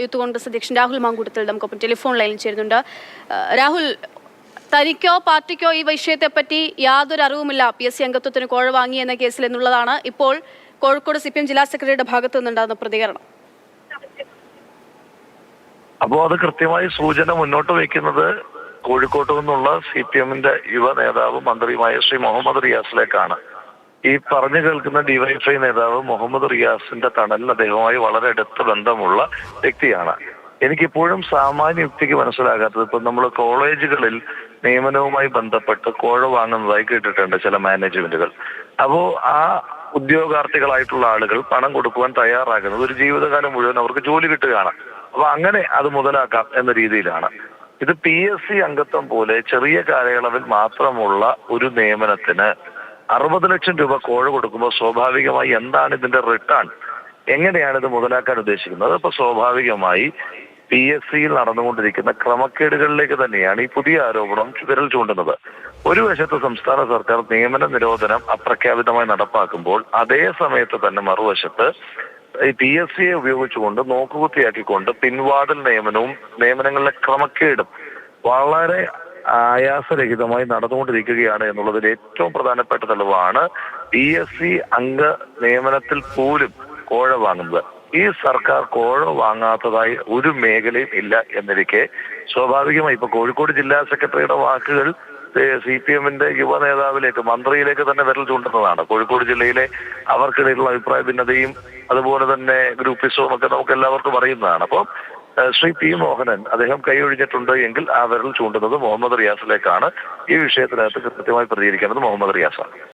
Youth Congress അധ്യക്ഷൻ രാഹുൽ മാങ്കൂട്ടത്തിൽ നമുക്കൊപ്പം telephone ലൈനിൽ ചേരുന്നുണ്ട്. രാഹുൽ തനിക്കോ പാർട്ടിക്കോ ഈ വിഷയത്തെ പറ്റി യാതൊരു അറിവുമില്ല. പി എസ് സി അംഗത്വത്തിന് കോഴ വാങ്ങി എന്ന കേസിൽ എന്നുള്ളതാണ്. ഇപ്പോൾ കോഴിക്കോട് സി പി എം ജില്ലാ സെക്രട്ടറിയുടെ ഭാഗത്തു നിന്നുണ്ടാകുന്ന പ്രതികരണം. അപ്പോ അത് കൃത്യമായി സൂചന മുന്നോട്ട് വയ്ക്കുന്നത് കോഴിക്കോട്ട് നിന്നുള്ള സി പി എമ്മിന്റെ യുവ നേതാവ് മന്ത്രിയുമായ ശ്രീ മുഹമ്മദ് റിയാസിലേക്കാണ്. ഈ പറഞ്ഞു കേൾക്കുന്ന ഡിവൈഫൈ നേതാവ് മുഹമ്മദ് റിയാസിന്റെ തണലിൽ അദ്ദേഹവുമായി വളരെ അടുത്ത ബന്ധമുള്ള വ്യക്തിയാണ്. എനിക്കിപ്പോഴും സാമാന്യ യുക്തിക്ക് മനസ്സിലാകാത്തത് ഇപ്പൊ നമ്മൾ കോളേജുകളിൽ നിയമനവുമായി ബന്ധപ്പെട്ട് കോഴ വാങ്ങുന്നതായി കേട്ടിട്ടുണ്ട് ചില മാനേജ്മെന്റുകൾ. അപ്പോ ആ ഉദ്യോഗാർത്ഥികളായിട്ടുള്ള ആളുകൾ പണം കൊടുക്കുവാൻ തയ്യാറാകുന്നത് ഒരു ജീവിതകാലം മുഴുവൻ അവർക്ക് ജോലി കിട്ടുകയാണ്. അപ്പൊ അങ്ങനെ അത് മുതലാക്കാം എന്ന രീതിയിലാണ്. ഇത് പി എസ് സി അംഗത്വം പോലെ ചെറിയ കാലയളവിൽ മാത്രമുള്ള ഒരു നിയമനത്തിന് അറുപത് ലക്ഷം രൂപ കോഴ കൊടുക്കുമ്പോൾ സ്വാഭാവികമായി എന്താണ് ഇതിന്റെ റിട്ടേൺ എങ്ങനെയാണ് ഇത് മുതലാക്കാൻ ഉദ്ദേശിക്കുന്നത്? അപ്പൊ സ്വാഭാവികമായി പി എസ് സിയിൽ നടന്നുകൊണ്ടിരിക്കുന്ന ക്രമക്കേടുകളിലേക്ക് തന്നെയാണ് ഈ പുതിയ ആരോപണം വിരൽ ചൂണ്ടുന്നത്. ഒരു വശത്ത് സംസ്ഥാന സർക്കാർ നിയമന നിരോധനം അപ്രഖ്യാപിതമായി നടപ്പാക്കുമ്പോൾ അതേ സമയത്ത് തന്നെ മറുവശത്ത് ഈ പി എസ് സിയെ ഉപയോഗിച്ചുകൊണ്ട് നോക്കുകുത്തിയാക്കിക്കൊണ്ട് പിൻവാതിൽ നിയമനവും നിയമനങ്ങളിലെ ക്രമക്കേടും വളരെ ആയാസരഹിതമായി നടന്നുകൊണ്ടിരിക്കുകയാണ് എന്നുള്ളതിൽ ഏറ്റവും പ്രധാനപ്പെട്ട തെളിവാണ് പി എസ് സി അംഗ നിയമനത്തിൽ പോലും കോഴ വാങ്ങുന്നത്. ഈ സർക്കാർ കോഴ വാങ്ങാത്തതായി ഒരു മേഖലയും ഇല്ല എന്നിരിക്കെ സ്വാഭാവികമായി ഇപ്പൊ കോഴിക്കോട് ജില്ലാ സെക്രട്ടറിയുടെ വാക്കുകൾ സി പി എമ്മിന്റെ യുവ നേതാവിലേക്ക് മന്ത്രിയിലേക്ക് തന്നെ വിരൽ ചൂണ്ടുന്നതാണ്. കോഴിക്കോട് ജില്ലയിലെ അവർക്കിടയിലുള്ള അഭിപ്രായ ഭിന്നതയും അതുപോലെ തന്നെ ഗ്രൂപ്പിസവും ഒക്കെ നമുക്ക് എല്ലാവർക്കും അറിയുന്നതാണ്. അപ്പം ശ്രീ പി മോഹനൻ അദ്ദേഹം കൈയൊഴിഞ്ഞിട്ടുണ്ട് എങ്കിൽ ആ വിരൽ ചൂണ്ടുന്നത് മുഹമ്മദ് റിയാസിലേക്കാണ്. ഈ വിഷയത്തിനകത്ത് കൃത്യമായി പ്രതികരിക്കേണ്ടത് മുഹമ്മദ് റിയാസാണ്.